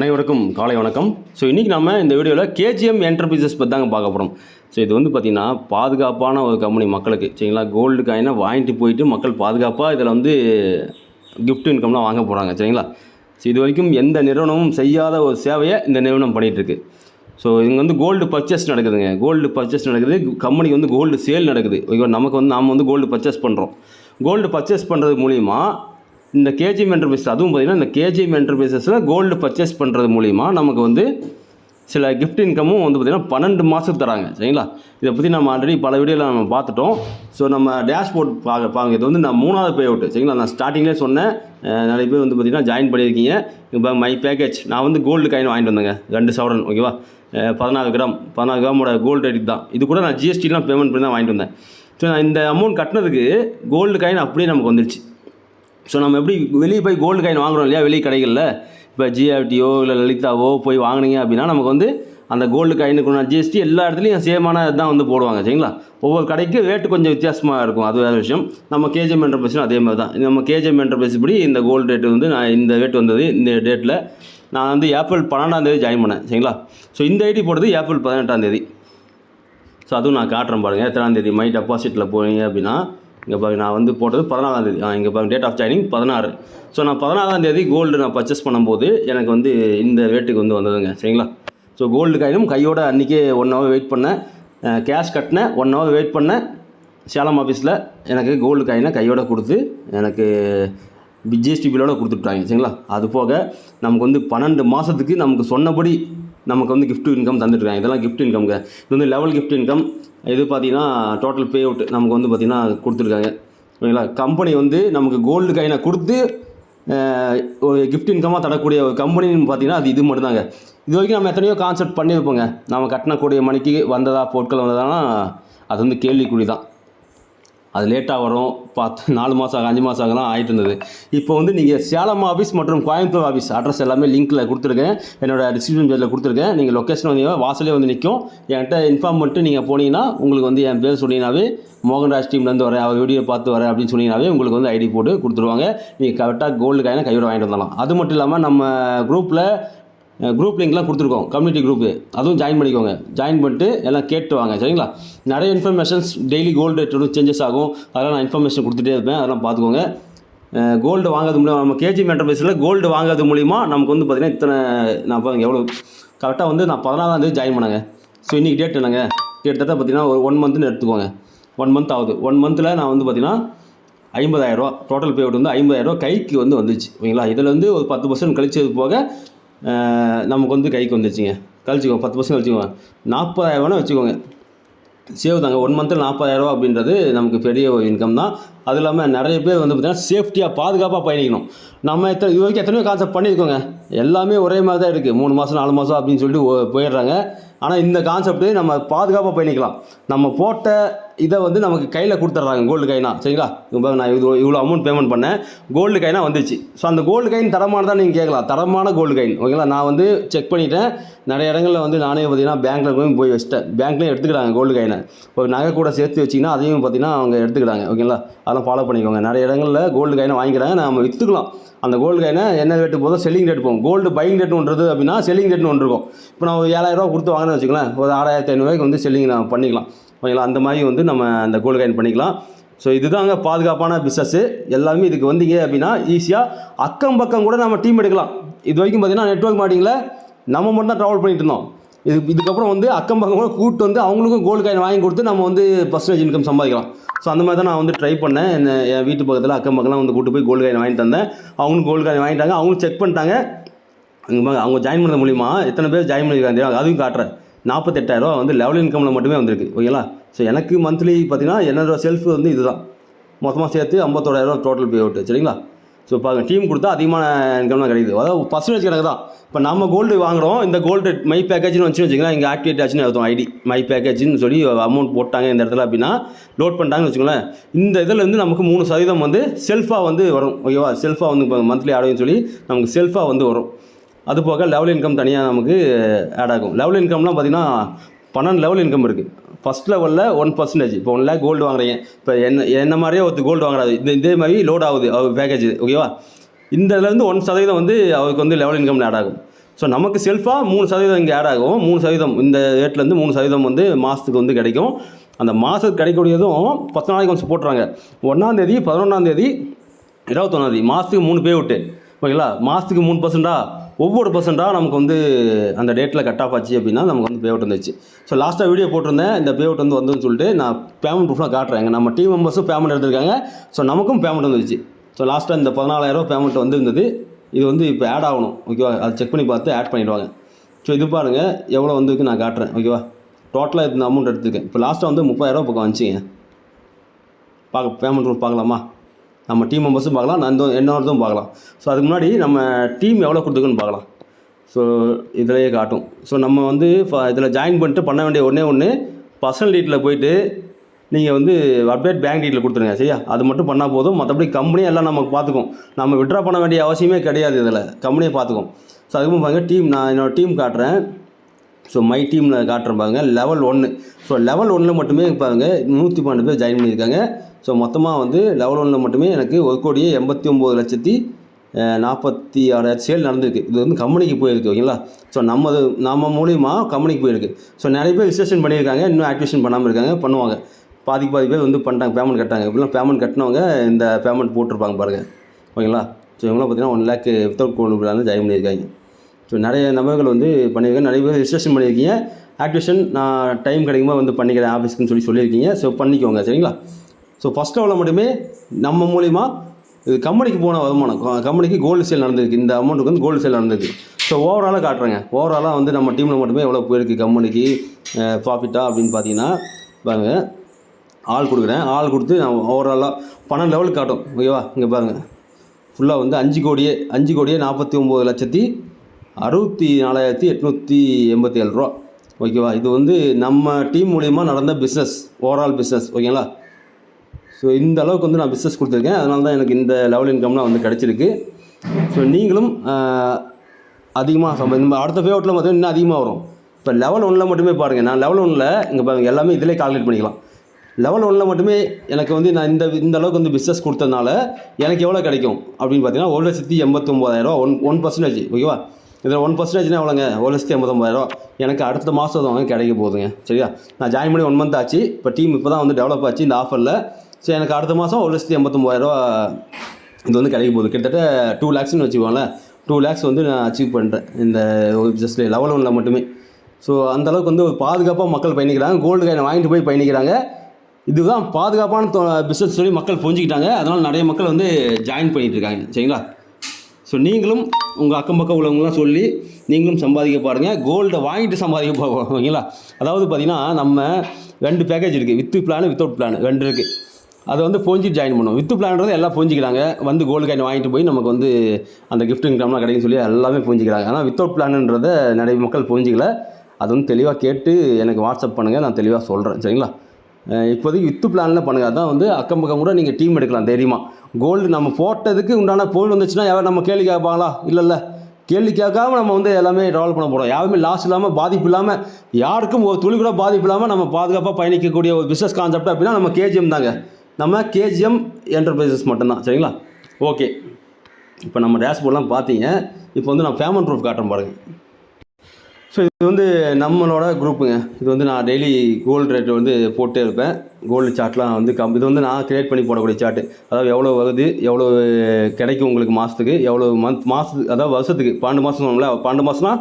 அனைவருக்கும் காலை வணக்கம். ஸோ இன்றைக்கி நம்ம இந்த வீடியோவில் கேஜிஎம் என்டர்பிரைசஸ் பற்றி தாங்க பார்க்க போகிறோம் ஸோ இது வந்து பார்த்திங்கன்னா பாதுகாப்பான ஒரு கம்பெனி மக்களுக்கு சரிங்களா? கோல்டு காயினை வாங்கிட்டு போயிட்டு மக்கள் பாதுகாப்பாக இதில் வந்து கிஃப்ட் இன்கம்லாம் வாங்க போகிறாங்க சரிங்களா? ஸோ இது வரைக்கும் எந்த நிறுவனமும் செய்யாத ஒரு சேவையை இந்த நிறுவனம் பண்ணிகிட்ருக்கு ஸோ இங்கே வந்து கோல்டு பர்ச்சேஸ் நடக்குதுங்க. கோல்டு பர்ச்சேஸ் நடக்குது. கம்பெனிக்கு வந்து கோல்டு சேல் நடக்குது. ஓகேவா? நமக்கு வந்து நாம் வந்து கோல்டு பர்ச்சேஸ் பண்ணுறோம் கோல்டு பர்ச்சேஸ் பண்ணுறது மூலிமா இந்த கேஜிஎம் என்டர்பிரைஸ் அதுவும் பார்த்திங்கன்னா இந்த கேஜிஎம் என்டர்பிரைசஸில் கோல்டு பர்ச்சேஸ் பண்ணுறது மூலிமா நமக்கு வந்து சில கிஃப்ட் இன்கமும் வந்து பார்த்திங்கன்னா பன்னெண்டு மாதத்துக்கு தராங்க சரிங்களா? இதை பற்றி நம்ம ஆல்ரெடி பல வீடியோவில் நம்ம பார்த்துட்டோம். ஸோ நம்ம டேஷ்போர்ட் பார்க்க பாருங்க இது வந்து நான் மூணாவது பே அவுட்டு சரிங்களா? நான் ஸ்டார்டிங்லேயே சொன்னேன். நிறைய பேர் வந்து பார்த்திங்கன்னா ஜாயின் பண்ணியிருக்கீங்க. இப்போ மை பேக்கேஜ் நான் வந்து கோல்டு காயின் வாங்கிட்டு வந்தேங்க ரெண்டு சவரன் ஓகேவா பதினாறு கிராம் பதினாறு கிராமோட கோல்டு ரேட் தான். இது கூட நான் ஜிஎஸ்டிலாம் பேமெண்ட் பண்ணி தான் வாங்கிட்டு வந்தேன். ஸோ நான் இந்த அமௌண்ட் கட்டினதுக்கு கோல்டு காயின் அப்படியே நமக்கு வந்துருச்சு. ஸோ நம்ம எப்படி வெளியே போய் கோல்டு காயின் வாங்குறோம் இல்லையா? வெளி கடைகளில். இப்போ ஜிஆர்டியோ இல்லை லலிதாவோ போய் வாங்குனீங்க அப்படின்னா நமக்கு வந்து அந்த கோல்டு காயினுக்குள்ள ஜிஎஸ்டி எல்லா இடத்துலையும் சேமான தான் வந்து போடுவாங்க சரிங்களா? ஒவ்வொரு கடைக்கு ரேட்டு கொஞ்சம் வித்தியாசமாக இருக்கும் அது வேறு விஷயம். நம்ம கேஜிஎம் என்டர்பிரைஸும் அதே மாதிரி தான். நம்ம கேஜிஎம் என்டர்பிரைஸ் படி இந்த கோல்டு ரேட்டு வந்து நான் இந்த ரேட் வந்தது இந்த டேட்டில் நான் வந்து ஏப்ரல் பன்னெண்டாம் தேதி ஜாயின் பண்ணேன் சரிங்களா? ஸோ இந்த ஐடி போடுறது ஏப்ரல் பதினெட்டாம் தேதி. ஸோ அதுவும் நான் காட்டுறேன் பாருங்கள் எத்தனாம் தேதி? மை டெபாசிட்டில் போனீங்க அப்படின்னா இங்கே பாருங்க நான் வந்து போட்டது பதினாறாம் தேதி. இங்கே பாருங்க டேட் ஆஃப் ஜாயினிங் பதினாறு. ஸோ நான் பதினாறாம் தேதி கோல்டு நான் பர்ச்சேஸ் பண்ணும்போது எனக்கு வந்து இந்த ரேட்டுக்கு வந்து வந்ததுங்க. சரிங்களா? ஸோ கோல்டு காயினும் கையோட அன்றைக்கே ஒன் ஹவர் வெயிட் பண்ணேன். கேஷ் கட்டினேன் ஒன் ஹவர் வெயிட் பண்ணேன். சேலம் ஆஃபீஸில் எனக்கு கோல்டு காயினை கையோட கொடுத்து எனக்கு ஜிஎஸ்டி பில்லோட கொடுத்துட்டாங்க. சரிங்களா? அது போக நமக்கு வந்து பன்னெண்டு மாதத்துக்கு நமக்கு சொன்னபடி நமக்கு வந்து கிஃப்ட் இன்கம் தந்துட்டுருக்காங்க. இதெல்லாம் கிஃப்ட் இன்கம்ங்க இது வந்து லெவல் கிஃப்ட் இன்கம் இது பார்த்தீங்கன்னா டோட்டல் பே அவுட் நமக்கு வந்து பார்த்திங்கன்னா கொடுத்துருக்காங்க. ஓகேங்களா? கம்பெனி வந்து நமக்கு கோல்டு காயினை கொடுத்து ஒரு கிஃப்ட் இன்கமாக தரக்கூடிய ஒரு கம்பெனின்னு பார்த்தீங்கன்னா அது இது மட்டும்தாங்க. இது வரைக்கும் நம்ம எத்தனையோ கான்செப்ட் பண்ணியிருப்போங்க. நம்ம கட்டினக்கூடிய மணிக்கு வந்ததா பொருட்கள் வந்ததானா அது வந்து கேள்விக்குறி தான். அது லேட்டாக வரும். பார்த்து நாலு மாதம் ஆகும் அஞ்சு மாதம் ஆகலாம் ஆகிட்டு இருந்தது. இப்போ வந்து நீங்கள் சேலம் ஆஃபீஸ் மற்றும் கோயம்புத்தூர் ஆஃபீஸ் அட்ரஸ் எல்லாமே லிங்க்கில் கொடுத்துருக்கேன். என்னோட டிஸ்கிரிப்ஷன் பேஜில் கொடுத்துருக்கேன். நீங்கள் லொக்கேஷன் வந்து வாசலே வந்து நிற்கும் என்கிட்ட இன்ஃபார்ம் பண்ணிட்டு நீங்கள் போனீங்கன்னா உங்களுக்கு வந்து என் பேர் சொன்னீங்கன்னாவே மோகன்ராஜ் டீம்லேருந்து வரேன். அவர் வீடியோ பார்த்து வரேன் அப்படின்னு சொன்னீங்கன்னாவே உங்களுக்கு வந்து ஐடி போட்டு கொடுத்துருவாங்க. நீங்கள் கரெக்டாக கோல்டு காயினை கையோட வாங்கிட்டு வந்துடலாம். அது மட்டும் இல்லாமல் நம்ம குரூப்பில் குரூப் லிங்க்லாம் கொடுத்துருக்கோம். கம்யூனிட்டி குரூப்பு அதுவும் ஜாயின் பண்ணிக்கோங்க. ஜாயின் பண்ணிட்டு எல்லாம் கேட்டு வாங்க. சரிங்களா? நிறைய இன்ஃபர்மேஷன்ஸ் டெய்லி கோல்டு ரேட் வந்து சேஞ்சஸ் ஆகும். அதெல்லாம் நான் இன்ஃபர்மேஷன் கொடுத்துட்டே இருப்பேன். அதெல்லாம் பார்த்துக்கோங்க. கோல்டு வாங்குறது மூலியம் நம்ம கேஜி என்டர்பிரைஸில் கோல்டு வாங்குறது மூலிமா நமக்கு வந்து பார்த்திங்கன்னா இத்தனை நான் பாருங்க எவ்வளோ கரெக்டாக வந்து நான் பதினாலாம் தேதி ஜாயின் பண்ணேங்க. ஸோ இன்றைக்கி டேட் என்னங்க? கிட்டத்தட்ட பார்த்தீங்கன்னா ஒரு ஒன் மந்த்னு எடுத்துக்கோங்க. ஒன் மந்த் ஆகுது. ஒன் மந்தில் நான் வந்து பார்த்தீங்கன்னா ஐம்பதாயிரரூவா டோட்டல் பே வந்து ஐம்பதாயிரரூவா கைக்கு வந்து வந்துச்சு. ஓகேங்களா? இதில் வந்து ஒரு பத்து பர்சன்ட் கழிச்சது போக நமக்கு வந்து கைக்கு வந்துச்சுங்க. கழிச்சிக்கோங்க பத்து பர்சன்ட் கழிச்சிக்கோங்க. நாற்பதாயிரரூவானா வச்சுக்கோங்க. சேவ் தாங்க ஒன் மந்தில் நாற்பதாயிரரூவா அப்படின்றது நமக்கு பெரிய ஒரு இன்கம் தான். அது இல்லாமல் நிறைய பேர் வந்து பார்த்திங்கன்னா சேஃப்டியாக பாதுகாப்பாக பயணிக்கணும். நம்ம எத்தனை இது வரைக்கும் எத்தனையோ கான்செப்ட் பண்ணியிருக்கோங்க. எல்லாமே ஒரே மாதிரி தான் இருக்குது மூணு மாதம் நாலு மாதம் அப்படின்னு சொல்லிட்டு ஓ- போயிடுறாங்க. ஆனால் இந்த கான்செப்ட்டு நம்ம பாதுகாப்பாக பயணிக்கலாம். நம்ம போட்ட இதை வந்து நமக்கு கையில் கொடுத்துட்றாங்க கோல்டு கைனா சரிங்களா? நான் இது இவ்வளோ அமௌண்ட் பேமெண்ட் பண்ணேன். கோல்டு கைனா வந்துச்சு ஸோ அந்த கோல்டு கைன் தரமானதான் நீங்கள் கேட்கலாம். தரமான கோல்டு கைன் ஓகேங்களா நான் வந்து செக் பண்ணிட்டேன். நிறைய இடங்களில் வந்து நானே பார்த்தீங்கன்னா பேங்க்கில் போய் போய் வச்சிட்டேன். பேங்க்லேயும் எடுத்துக்கிறாங்க கோல்டு கைனை ஒரு நகை கூட சேர்த்து வச்சிங்கன்னா அதையும் பார்த்தீங்கன்னா அவங்க எடுத்துக்கிறாங்க. ஓகேங்களா அதெல்லாம் ஃபாலோ பண்ணிக்கோங்க. நிறைய இடங்களில் கோல்டு கைனை வாங்கிக்கிறாங்க. நம்ம விற்றுக்கலாம் அந்த கோல்டு காயினை என்ன ரேட்டு போதும் செல்லிங் ரேட் போகும். கோல்டு பையிங் ரேட் ஒன்றது அப்படின்னா செல்லிங் ரேட்னு ஒன்று இருக்கும். இப்போ நான் ஒரு ஏழாயிரரூவா கொடுத்து வாங்கினேன் வச்சுக்கலாம் ஒரு ஆறாயிரத்தி ஐநூறுவாய்க்கு வந்து செல்லிங் நான் பண்ணிக்கலாம். ஓகேங்களா? அந்த மாதிரி வந்து நம்ம அந்த கோல்டு காயின் பண்ணிக்கலாம். ஸோ இதுதாங்க பாதுகாப்பான பிஸ்னஸ்ஸு எல்லாமே இதுக்கு வந்தீங்க அப்படின்னா ஈஸியாக அக்கம் பக்கம் கூட நம்ம டீம் எடுக்கலாம். இது வரைக்கும் பார்த்தீங்கன்னா நெட்ஒர்க் மார்க்கெட்டிங்கில் நம்ம மட்டும் தான் ட்ராவல் பண்ணிட்டு இருந்தோம். இது இதுக்கப்புறம் வந்து அக்கம் பக்கம் கூட கூப்பிட்டு வந்து அவங்களுக்கும் கோல்டு காயின் வாங்கி கொடுத்து நம்ம வந்து பர்சன்டேஜ் இன்கம் சம்பாதிக்கலாம். ஸோ அந்த மாதிரி தான் நான் வந்து ட்ரை பண்ணேன். என்ன என் வீட்டு பக்கத்தில் அக்கம் பக்கம்லாம் வந்து கூட்டு போய் கோல்டு காயின் வாங்கிட்டு வந்தேன். அவங்களும் கோல்டு காயின் வாங்கிட்டாங்க. அவங்களும் செக் பண்ணிட்டாங்க. இங்க அவங்க ஜாயின் பண்ணது மூலிமா எத்தனை பேர் ஜாயின் பண்ணியிருக்காங்க அதுவும் காட்டுறேன். நாற்பத்தெட்டாயிரரூவா வந்து லெவல் இன்கமில் மட்டுமே வந்திருக்கு. ஓகேங்களா ஸோ எனக்கு மந்த்லி பார்த்தீங்கன்னா என்னோட செல்ஃப் வந்து இதுதான். மொத்தமாக சேர்த்து ஐம்பத்தோடாயிரரூவா டோட்டல் பே அவுட் சரிங்களா? ஸோ பாருங்கள் டீம் கொடுத்தா அதிகமான இன்கம் தான் கிடைக்குது. அதாவது பர்சன்டேஜ் கணக்கு தான். இப்போ நம்ம கோல்டு வாங்குகிறோம் இந்த கோல்டு மை பேக்கேஜ்னு வச்சு வச்சுக்கலாம் இங்கே ஆக்டிவேட் ஆச்சுன்னு அர்த்தம் ஐடி மை பேக்கேஜ்னு சொல்லி அமௌண்ட் போட்டாங்க இந்த இடத்துல அப்படின்னா லோட் பண்ணிட்டாங்கன்னு வச்சுக்கோங்களேன் இந்த இதில் வந்து நமக்கு மூணு சதவீதம் வந்து செல்ஃபாக வந்து வரும் ஓகேவா செல்ஃபாக வந்து இப்போ மந்த்லி ஆடுன்னு சொல்லி நமக்கு செல்ஃபாக வந்து வரும். அது போக லெவல் இன்கம் தனியாக நமக்கு ஆட் ஆகும். லெவல் இன்கம்லாம் பார்த்தீங்கன்னா பன்னெண்டு லெவல் இன்கம் இருக்குது ஃபஸ்ட் லெவலில் ஒன் பர்சன்டேஜ் இப்போ ஒன் லேக் கோல்டு வாங்குறீங்க. இப்போ என்ன என்ன மாதிரியே ஒருத்தர் கோல்டு வாங்குறாரு. இந்த இதே மாதிரி லோட் ஆகுது அவர் பேக்கேஜ் ஓகேவா இந்த இதுலேருந்து ஒன் சதவீதம் வந்து அவருக்கு வந்து லெவல் இன்கம் ஆட் ஆகும். ஸோ நமக்கு செல்ஃபாக மூணு சதவீதம் இங்கே ஆட் ஆகும். மூணு சதவீதம் இந்த ரேட்லேருந்து மூணு சதவீதம் வந்து மாதத்துக்கு வந்து கிடைக்கும். அந்த மாதத்துக்கு கிடைக்கக்கூடியதும் பத்து நாளைக்கு கொஞ்சம் போட்டுறாங்க ஒன்றாந்தேதி பதினொன்றாந்தேதி இருபத்தொன்னாந்தேதி மாதத்துக்கு மூணு பே விட்டு ஓகேங்களா? மாதத்துக்கு மூணு பர்சண்டா ஒவ்வொரு பர்சண்ட்டாக நமக்கு வந்து அந்த டேட்டில் கட் ஆஃப் ஆச்சு அப்படின்னா நமக்கு வந்து பே அவுட் வந்துச்சு ஸோ லாஸ்ட்டாக வீடியோ போட்டிருந்தேன். இந்த பே அவுட் வந்து வந்துன்னு சொல்லிட்டு நான் பேமெண்ட் ப்ரூஃப்லாம் காட்டுறேன். நம்ம டீம் மெம்பர்ஸும் பேமெண்ட் எடுத்திருக்காங்க. ஸோ நமக்கும் பேமெண்ட் வந்துருச்சு. ஸோ லாஸ்ட்டாக இந்த பதினாலாயிரம் பேமெண்ட் வந்துருந்தது. இது வந்து இப்போ ஆட் ஆகணும். ஓகேவா அதை செக் பண்ணி பார்த்து ஆட் பண்ணிடுவாங்க. ஸோ இது பாருங்கள் எவ்வளோ வந்திருக்கு நான் காட்டுறேன். ஓகேவா டோட்டலாக இந்த அமௌண்ட் எடுத்துருக்கேன். இப்போ லாஸ்ட்டாக வந்து முப்பதாயிரரூவா பக்கம் வந்துச்சிங்க. பார்க்க பேமெண்ட் ப்ரூஃப் பார்க்கலாமா? நம்ம டீம் மெம்பர்ஸும் பார்க்கலாம் நான் இந்த என்னோடதும் பார்க்கலாம். ஸோ அதுக்கு முன்னாடி நம்ம டீம் எவ்வளோ கொடுத்துருக்குன்னு பார்க்கலாம். ஸோ இதிலேயே காட்டும். ஸோ நம்ம வந்து இதில் ஜாயின் பண்ணிட்டு பண்ண வேண்டிய ஒன்றே ஒன்று பர்சனல் டீட்டில் போயிட்டு நீங்கள் வந்து அப்டேட் பேங்க் டீட்டில் கொடுத்துருங்க சரியா? அது மட்டும் பண்ணால் போதும். மற்றபடி கம்பெனி எல்லாம் நமக்கு பார்த்துக்கும். நம்ம விட்ரா பண்ண வேண்டிய அவசியமே கிடையாது இதில். கம்பெனியை பார்த்துக்கும். ஸோ அதுக்கு பாருங்கள் டீம் நான் என்னோடய டீம் காட்டுறேன். ஸோ மை டீமில் காட்டுறேன் பாருங்கள் லெவல் ஒன்று ஸோ லெவல் ஒன்றில் மட்டுமே பாருங்க நூற்றி பன்னெண்டு பேர் ஜாயின் பண்ணியிருக்காங்க. ஸோ மொத்தமாக வந்து லெவல் ஒன்றில் மட்டுமே எனக்கு ஒரு கோடியே எண்பத்தி ஒம்பது லட்சத்தி நாற்பத்தி ஆறாயிரம் சேல் நடந்திருக்கு. இது வந்து கம்பெனிக்கு போயிருக்கு ஓகேங்களா ஸோ நம்மது நம்ம மூலியமாக கம்பெனிக்கு போயிருக்கு. ஸோ நிறைய பேர் ரிஜிஸ்ட்ரேஷன் பண்ணியிருக்காங்க இன்னும் ஆக்டிவேஷன் பண்ணாமல் இருக்காங்க பண்ணுவாங்க. பாதிக்கு பாதி பேர் வந்து பண்ணிட்டாங்க பேமெண்ட் கட்டாங்க இப்படிலாம் பேமெண்ட் கட்டினவங்க இந்த பேமெண்ட் போட்டிருப்பாங்க பாருங்கள் ஓகேங்களா ஸோ இவங்களாம் பார்த்தீங்கன்னா one lakh without gold join பண்ணியிருக்காங்க. ஸோ நிறைய நபர்கள் வந்து பண்ணியிருக்கேன் நிறைய பேர் ரிஜிஸ்ட்ரேஷன் பண்ணியிருக்கீங்க. ஆக்டிவேஷன் நான் டைம் கிடைக்கும்போது வந்து பண்ணிக்கிறேன் ஆஃபீஸ்க்குன்னு சொல்லி சொல்லியிருக்கீங்க. ஸோ பண்ணிக்கோங்க சரிங்களா? ஸோ ஃபஸ்ட் லெவலில் மட்டுமே நம்ம மூலிமா இது கம்பெனிக்கு போன வருமானம். கம்பெனிக்கு கோல்டு சேல் நடந்திருக்கு. இந்த அமௌண்ட்டுக்கு வந்து கோல்டு சேல் நடந்திருக்கு. ஸோ ஓவராலாக காட்டுறேங்க. ஓவராலாக வந்து நம்ம டீமில் மட்டுமே எவ்வளோ போயிருக்கு கம்பெனிக்கு ப்ராஃபிட்டா அப்படின்னு பார்த்தீங்கன்னா பாருங்க. ஆள் கொடுக்குறேன். ஆள் கொடுத்து நான் ஓவராலாக பன்னெண்டு லெவலுக்கு காட்டும். ஓகேவா? இங்கே பாருங்கள் ஃபுல்லாக வந்து அஞ்சு கோடியே அஞ்சு கோடியே நாற்பத்தி ஒம்பது லட்சத்தி அறுபத்தி நாலாயிரத்தி எட்நூற்றி எண்பத்தி ஏழு ரூபா. ஓகேவா? இது வந்து நம்ம டீம் மூலிமா நடந்த பிஸ்னஸ் ஓவரால் பிஸ்னஸ் ஓகேங்களா? ஸோ இந்த அளவுக்கு வந்து நான் பிஸ்னஸ் கொடுத்துருக்கேன். அதனால தான் எனக்கு இந்த லெவல் இன்கம்லாம் வந்து கிடச்சிருக்கு. ஸோ நீங்களும் அதிகமாக சம்ப அடுத்த பே அவுட்டில் பார்த்தீங்கன்னா இன்னும் அதிகமாக வரும். இப்போ லெவல் ஒன்றில் மட்டுமே பாருங்கள் நான் லெவல் ஒன்றில் இங்கே பாருங்கள் எல்லாமே இதிலே கால்குலேட் பண்ணிக்கலாம். லெவல் ஒன்றில் மட்டுமே எனக்கு வந்து நான் இந்த இந்த அளவுக்கு வந்து பிஸ்னஸ் கொடுத்ததுனால எனக்கு எவ்வளோ கிடைக்கும்? அப்படின்னு பார்த்தீங்கன்னா ஒரு லட்சத்தி எண்பத்தொம்போதாயிரம் ஒன் ஒன் பர்சன்டேஜ் ஓகேவா? இதில் ஒன் பர்சன்டேஜ்னா எவ்வளோங்க? ஒரு லட்சத்தி எண்பத்தொம்பதாயிரம் எனக்கு அடுத்த மாதம் வாங்க கிடைக்க போகுதுங்க. சரியா? நான் ஜாயின் பண்ணி ஒன் மந்த் ஆச்சு. இப்போ டீம் இப்போ தான் வந்து டெவலப் ஆச்சு இந்த ஆஃபரில் ஸோ எனக்கு அடுத்த மாதம் ஒரு லட்சத்தி எண்பத்தொம்பதாயிரரூவா இது வந்து கிடைக்க போகுது. கிட்டத்தட்ட டூ லேக்ஸ்னு வச்சுக்கோங்களேன். டூ லேக்ஸ் வந்து நான் அச்சீவ் பண்ணுறேன் இந்த ஜஸ்ட் லெவல் ஒன்றில் மட்டுமே. ஸோ அந்தளவுக்கு வந்து ஒரு பாதுகாப்பாக மக்கள் பயணிக்கிறாங்க. கோல்டு காயினை வாங்கிட்டு போய் பயணிக்கிறாங்க. இதுதான் பாதுகாப்பான பிஸ்னஸ் சொல்லி மக்கள் புரிஞ்சுக்கிட்டாங்க. அதனால் நிறைய மக்கள் வந்து ஜாயின் பண்ணிகிட்டு இருக்காங்க. சரிங்களா? ஸோ நீங்களும் உங்கள் அக்கம் பக்கம் உள்ளவங்களாம் சொல்லி நீங்களும் சம்பாதிக்க பாருங்கள் கோல்டை வாங்கிட்டு சம்பாதிக்க போவோம் ஓகேங்களா அதாவது பார்த்திங்கன்னா நம்ம ரெண்டு பேக்கேஜ் இருக்குது வித்து பிளான் வித்தவுட் பிளான் ரெண்டு இருக்குது அதை வந்து பொஞ்சி ஜாயின் பண்ணுவோம். வித்து பிளான்றது எல்லாம் புரிஞ்சிக்கிறாங்க வந்து கோல்டு காயின் வாங்கிட்டு போய் நமக்கு வந்து அந்த gift இன்கம்லாம் கிடைக்கும் சொல்லி எல்லாமே புரிஞ்சிக்கிறாங்க ஆனால் வித்தவுட் பிளான்ன்றதை நிறைய மக்கள் புரிஞ்சிக்கல அது வந்து தெளிவாக கேட்டு எனக்கு வாட்ஸ்அப் பண்ணுங்கள் நான் தெளிவாக சொல்கிறேன் சரிங்களா? இப்போதைக்கு வித்து பிளானில் பண்ணுங்க. அதான் வந்து அக்கம் பக்கம் கூட நீங்கள் டீம் எடுக்கலாம் தைரியமாக கோல்டு நம்ம போட்டதுக்கு உண்டான பொருள் வந்துச்சுன்னா யாரும் நம்ம கேள்வி கேட்பாங்களா? இல்லைல்ல. கேள்வி கேட்காம நம்ம வந்து எல்லாமே ட்ராவல் பண்ண போகிறோம் யாருமே லாஸ் இல்லாமல் பாதிப்பு இல்லாமல் யாருக்கும் ஒரு துளி கூட பாதிப்பு இல்லாமல் நம்ம பாதுகாப்பாக பயணிக்கக்கூடிய ஒரு பிஸ்னஸ் கான்செப்ட் அப்படின்னா நம்ம கேஜிஎம் தாங்க. நம்ம கேஜிஎம் என்டர்பிரைசஸ் மட்டும்தான். சரிங்களா? ஓகே இப்போ நம்ம டேஷ்போர்ட்லாம் பார்த்தீங்க. இப்போ வந்து நான் பேமெண்ட் ப்ரூஃப் காட்டுறேன் பாருங்கள் ஸோ இது வந்து நம்மளோட குரூப்புங்க. இது வந்து நான் டெய்லி கோல்டு ரேட் வந்து போட்டே இருப்பேன். கோல்டு சார்ட்லாம் வந்து கம் இது வந்து நான் க்ரியேட் பண்ணி போடக்கூடிய சார்ட்டு அதாவது எவ்வளோ வருது எவ்வளோ கிடைக்கும் உங்களுக்கு மாதத்துக்கு எவ்வளோ மந்த் மாதத்துக்கு அதாவது வருஷத்துக்கு பன்னெண்டு மாதம் சொன்னோம்ல பன்னெண்டு மாதம்னா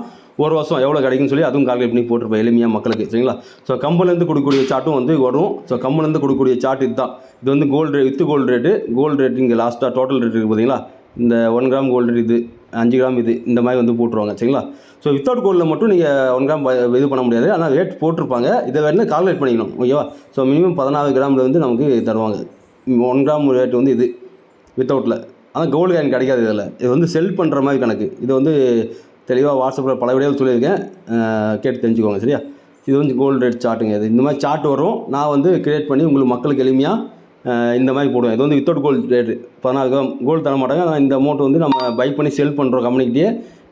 ஒரு வருஷம் எவ்வளோ கிடைக்கும்னு சொல்லி அதுவும் கால்குலேட் பண்ணி போட்டிருப்பேன் எளிமையாக மக்களுக்கு சரிங்களா? ஸோ கம்பெனிலேருந்து கொடுக்கக்கூடிய சார்ட்டும் வந்து வரும். ஸோ கம்பெனிலேருந்து கொடுக்கக்கூடிய சார்ட் இதுதான். இது வந்து கோல்டு வித்து கோல்டு ரேட்டு கோல்டு ரேட்டு இங்கே லாஸ்ட்டாக டோட்டல் ரேட் இருக்குது பார்த்தீங்களா இந்த ஒன் கிராம் கோல்டு இது அஞ்சு கிராம் இது இந்த மாதிரி வந்து போட்டுருவாங்க சரிங்களா? ஸோ வித்தவுட் கோல்டில் மட்டும் நீங்கள் ஒன் கிராம் இது பண்ண முடியாது. ஆனால் ரேட் போட்டிருப்பாங்க. இதை வேணும் கால்குலேட் பண்ணிக்கணும் ஓகேவா ஸோ மினிமம் பதினாறு கிராமில் வந்து நமக்கு தருவாங்க. ஒன் கிராம் ரேட் வந்து இது வித்தவுட்டில் ஆனால் கோல்டு காயின் கிடைக்காது இதில். இது வந்து செல் பண்ணுற மாதிரி கணக்கு. இது வந்து தெளிவாக வாட்ஸ்அப்பில் பல விடையில் சொல்லியிருக்கேன். கேட்டு தெரிஞ்சுக்கோங்க சரியா? இது வந்து கோல்டு ரேட் சார்ட்டுங்க இது இந்த மாதிரி சார்ட் வரும். நான் வந்து கிரியேட் பண்ணி உங்களுக்கு மக்களுக்கு எளிமையாக இந்த மாதிரி போடுவேன். இது வந்து வித்தவுட் கோல்டு ரேட்டு பதினாறு கிராம் கோல்டு தர மாட்டாங்க. ஆனால் இந்த அமௌண்ட் வந்து நம்ம பை பண்ணி செல் பண்ணுறோம் கம்பெனிக்கிட்டே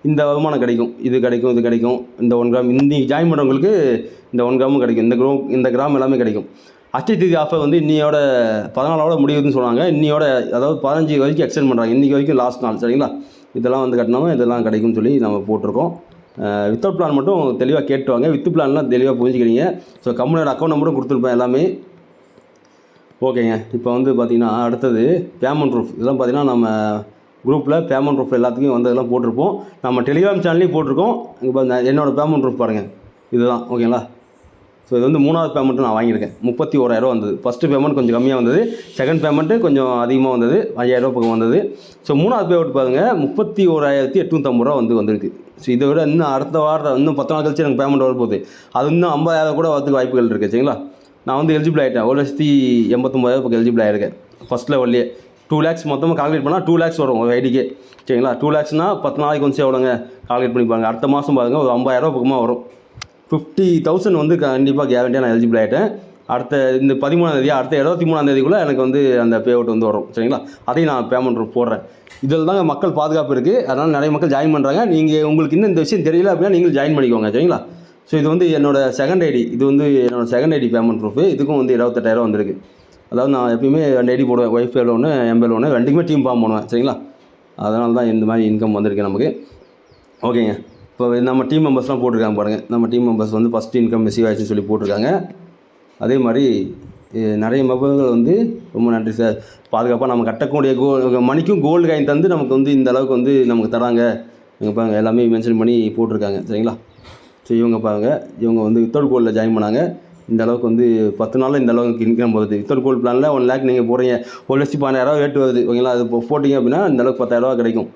இந்த வருமானம் கிடைக்கும். இது கிடைக்கும் இது கிடைக்கும். இந்த ஒன் கிராம் இந்த ஜாயின் பண்ணுறவங்களுக்கு இந்த ஒன் கிராமும் கிடைக்கும். இந்த க்ரோ இந்த கிராம் எல்லாமே கிடைக்கும். அச்சை தேதி ஆஃபர் வந்து இன்னையோட பதினாலோட முடியுதுன்னு சொன்னாங்க. இன்னையோட அதாவது பதினஞ்சு வரைக்கும் எக்ஸ்டெண்ட் பண்ணுறாங்க இன்றைக்கி வரைக்கும் லாஸ்ட் நாள் சரிங்களா? இதெல்லாம் வந்து கட்டினோம் இதெல்லாம் கிடைக்கும்னு சொல்லி நம்ம போட்டிருக்கோம். வித்தவுட் பிளான் மட்டும் தெளிவாக கேட்டுவாங்க. வித் பிளான்லாம் தெளிவாக புரிஞ்சுக்கிறீங்க. ஸோ கம்பெனியோட அக்கௌண்ட் நம்பரும் கொடுத்துருப்பேன் எல்லாமே. ஓகேங்க. இப்போ வந்து பார்த்தீங்கன்னா அடுத்தது பேமெண்ட் ப்ரூஃப் இதெல்லாம் பார்த்தீங்கன்னா நம்ம குரூப்பில் பேமெண்ட் ப்ரூஃப் எல்லாத்துக்கும் வந்ததெல்லாம் போட்டிருப்போம். நம்ம டெலிகிராம் சேனல்லையும் போட்டிருக்கோம். இங்கே என்னோடய பேமெண்ட் ப்ரூஃப் பாருங்கள் இதுதான் ஓகேங்களா? ஸோ இது வந்து மூணாவது பேமெண்ட்டு நான் வாங்கியிருக்கேன். முப்பத்தி ஓராயிரம் வந்தது. ஃபஸ்ட்டு பேமெண்ட் கொஞ்சம் கம்மியாக வந்தது. செகண்ட் பேமெண்ட்டு கொஞ்சம் அதிகமாக வந்தது. ஐயாயிரம் பக்கம் வந்தது. ஸோ மூணாவது பேமெண்ட் பாருங்கள் முப்பத்தி ஓராயிரத்தி எட்நூற்றம்பது ரூபா வந்து வந்திருக்கு. ஸோ இதை விட இன்னும் அடுத்த வாரம் இன்னும் பத்து நாள் கழிச்சு எனக்கு பேமெண்ட் வரப்போகுது. அது இன்னும் ஐம்பதாயிரம் கூட வரதுக்கு வாய்ப்புகள் இருக்குது சரிங்களா? நான் வந்து எலிஜிபிள் ஆகிட்டேன் ஒரு லட்சத்தி எண்பத்தொம்பதாயிரம் இப்போ எலிஜிபிள் ஆகிருக்கேன் ஃபஸ்ட் லெவல்லே டூ லேக்ஸ் மொத்தமாக கால்குலேட் பண்ணால் டூ லேக்ஸ் வரும் ஒரு ஐடிக்கு சரிங்களா? டூ லேக்ஸ்னால் பத்து நாளைக்கு கொஞ்சம் எவ்வளோங்க? கால்குலேட் பண்ணி அடுத்த மாதம் பாருங்கள் ஒரு ஐம்பதாயிரம் பக்கமாக வரும். ஃபிஃப்டி தௌசண்ட் வந்து கண்டிப்பாக கேரண்டியாக நான் எலிஜிபிள் ஆகிட்டேன் அடுத்த இந்த பதிமூணாந்தேதி அடுத்த இருபத்தி மூணாந்தேதிக்குள்ளே எனக்கு வந்து அந்த பே அவுட் வந்து வரும். சரிங்களா? அதையும் நான் பேமெண்ட் போடுறேன். இதில் தாங்க மக்கள் பாதுகாப்பு இருக்குது அதனால் நிறைய மக்கள் ஜாயின் பண்ணுறாங்க நீங்கள் உங்களுக்கு இன்னும் இந்த விஷயம் தெரியல அப்படின்னா நீங்கள் ஜாயின் பண்ணிக்கோங்க. சரிங்களா? ஸோ இது வந்து என்னோட செகண்ட் ஐடி இது வந்து என்னோட செகண்ட் ஐடி பேமெண்ட் ப்ரூஃப் இதுக்கும் வந்து இருபத்தெட்டாயிரம் வந்திருக்கு. அதாவது நான் எப்பயுமே ரெண்டு ஐடி போடுவேன். ஒய்ஃப் லோனு எம்பே ஒன்று ரெண்டுக்குமே டீம் ஃபார்ம் பண்ணுவேன். சரிங்களா? அதனால தான் இந்த மாதிரி இன்கம் வந்திருக்கு நமக்கு. ஓகேங்க. இப்போ நம்ம டீம் மெம்பர்ஸ்லாம் போட்டிருக்காங்க பாருங்கள் நம்ம டீம் மெம்பர்ஸ் வந்து ஃபஸ்ட் இன்கம் ரிசீவ் ஆயிடுச்சுன்னு சொல்லி போட்டிருக்காங்க. அதே மாதிரி நிறைய மெம்பர்கள் வந்து ரொம்ப நன்றி சார். பாதுகாப்பாக நம்ம கட்டக்கூடிய கோ மணிக்கும் கோல்டு காயின் தந்து நமக்கு வந்து இந்த அளவுக்கு வந்து நமக்கு தராங்க. எங்கள் பாருங்கள் எல்லாமே மென்ஷன் பண்ணி போட்டிருக்காங்க. சரிங்களா? ஸோ இவங்க பாருங்க. இவங்க வந்து வித்தவுட் கோல்டில் ஜாயின் பண்ணாங்க. இந்த அளவுக்கு வந்து பத்து நாளில் இந்த அளவுக்கு இன்கம் வருது வித்தவுட் கோல்டு பிளானில் ஒன் லேக் நீங்கள் போடுறீங்க. ஒரு லட்சத்தி பன்னெண்டாயிரம் ரேட்டு வருது. ஓகேங்களா? அது இப்போ போட்டிங்க அப்படின்னா இந்த அளவுக்கு பத்தாயிரரூவா கிடைக்கும்.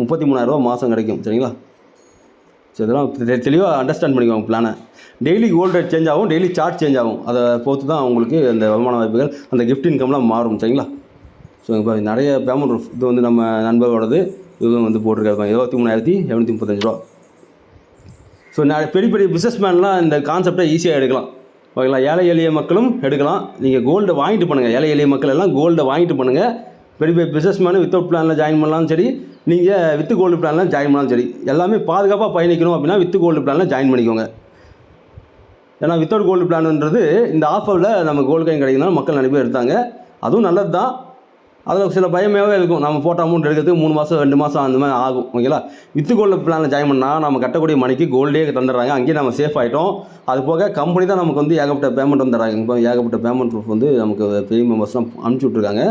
முப்பத்தி மூணாயிரரூவா மாதம் கிடைக்கும். சரிங்களா? ஸோ இதெல்லாம் தெளிவாக அண்டர்ஸ்டாண்ட் பண்ணிக்கோங்க பிளானை டெய்லி கோல்டு ரேட் சேஞ்ச் ஆகும். டெய்லி சார்ஜ் சேஞ்ச் ஆகும். அதை பொறுத்து தான் அவங்களுக்கு அந்த வருமான வாய்ப்புகள் அந்த கிஃப்ட் இன்கம்லாம் மாறும். சரிங்களா? ஸோ இப்போ நிறைய பேமெண்ட் இது வந்து நம்ம நண்பர்களோடது இதுவும் வந்து போட்டிருக்காங்க இருபத்தி மூணாயிரத்தி எழுநூற்றி முப்பத்தஞ்சு ரூபா. ஸோ நான் பெரிய பெரிய பிஸ்னஸ் மேன்லாம் இந்த கான்செப்டை ஈஸியாக எடுக்கலாம். ஓகேங்களா? ஏழை எளிய மக்களும் எடுக்கலாம். நீங்கள் கோல்டை வாங்கிட்டு பண்ணுங்கள் ஏழை எளிய மக்கள் எல்லாம் கோல்டை வாங்கிட்டு பண்ணுங்கள் பெரிய பெரிய பிஸ்னஸ் மேனு வித்தவுட் பிளானில் ஜாயின் பண்ணலாம் சரி நீங்கள் வித்து கோல்டு பிளானில் ஜாயின் பண்ணாலும் சரி. எல்லாமே பாதுகாப்பாக பயணிக்கணும் அப்படின்னா வித்து கோல்டு பிளானில் ஜாயின் பண்ணிக்கோங்க. ஏன்னா வித்தவுட் கோல்டு பிளான்ன்றது இந்த ஆஃபரில் நம்ம கோல்டு கையும் கிடைக்கிறதுனால மக்கள் நிறைய பேர் எடுத்தாங்க. அதுவும் நல்லது தான் அதில் சில பயமாகவே இருக்கும். நம்ம போட்ட அமௌண்ட் எடுக்கிறதுக்கு மூணு மாதம் ரெண்டு மாதம் அந்த மாதிரி ஆகும். ஓகேங்களா வித்து கோல்டு பிளானில் ஜாயின் பண்ணால் நம்ம கட்டக்கூடிய மணிக்கு கோல்டே தந்துடுறாங்க. அங்கேயே நம்ம சேஃப் ஆகிட்டோம் அது போக கம்பெனி தான் நமக்கு வந்து ஏகப்பட்ட பேமெண்ட் வந்துடுறாங்க இப்போ ஏகப்பட்ட பேமெண்ட் ப்ரூஃப் வந்து நமக்கு பெரிய மெம்பர்ஸ்லாம் அனுப்பிச்சி விட்ருக்காங்க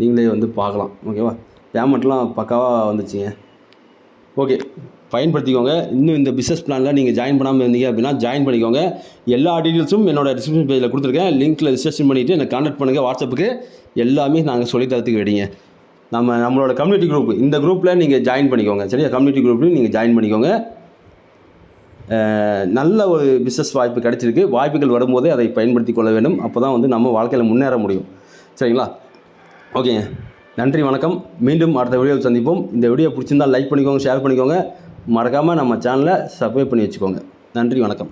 நீங்களே வந்து பார்க்கலாம். ஓகேவா பேமெண்ட்லாம் பக்காவாக வந்துச்சுங்க. ஓகே பயன்படுத்திக்கோங்க. இன்னும் இந்த பிஸ்னஸ் பிளானில் நீங்கள் ஜாயின் பண்ணாமல் இருந்தீங்க அப்படின்னா ஜாயின் பண்ணிக்கோங்க. எல்லா டீட்டெயில்ஸும் என்னோட டிஸ்கிரிப்ஷன் பேஜில் கொடுத்துருக்கேன். லிங்க்கில் ரிஜிஸ்ட்ரேஷன் பண்ணிவிட்டு எனக்கு கான்டாக்ட் பண்ணுங்கள் வாட்ஸ்அப்புக்கு எல்லாமே நாங்கள் சொல்லி தரத்துக்கு ரெடிங்க நம்ம நம்மளோட கம்யூனிட்டி குரூப் இந்த குரூப்பில் நீங்கள் ஜாயின் பண்ணிக்கோங்க. சரியா? கம்யூனிட்டி குரூப்லையும் நீங்கள் ஜாயின் பண்ணிக்கோங்க. நல்ல ஒரு பிஸ்னஸ் வாய்ப்பு கிடைச்சிருக்கு. வாய்ப்புகள் வரும்போதே அதை பயன்படுத்தி கொள்ள வேண்டும். அப்போ தான் வந்து நம்ம வாழ்க்கையில் முன்னேற முடியும். சரிங்களா? ஓகேங்க. நன்றி வணக்கம். மீண்டும் அடுத்த வீடியோவில் சந்திப்போம். இந்த வீடியோ பிடிச்சிருந்தால் லைக் பண்ணிக்கோங்க ஷேர் பண்ணிக்கோங்க. மறக்காமல் நம்ம சேனலை சப்ஸ்கிரைப் பண்ணி வச்சுக்கோங்க. நன்றி வணக்கம்.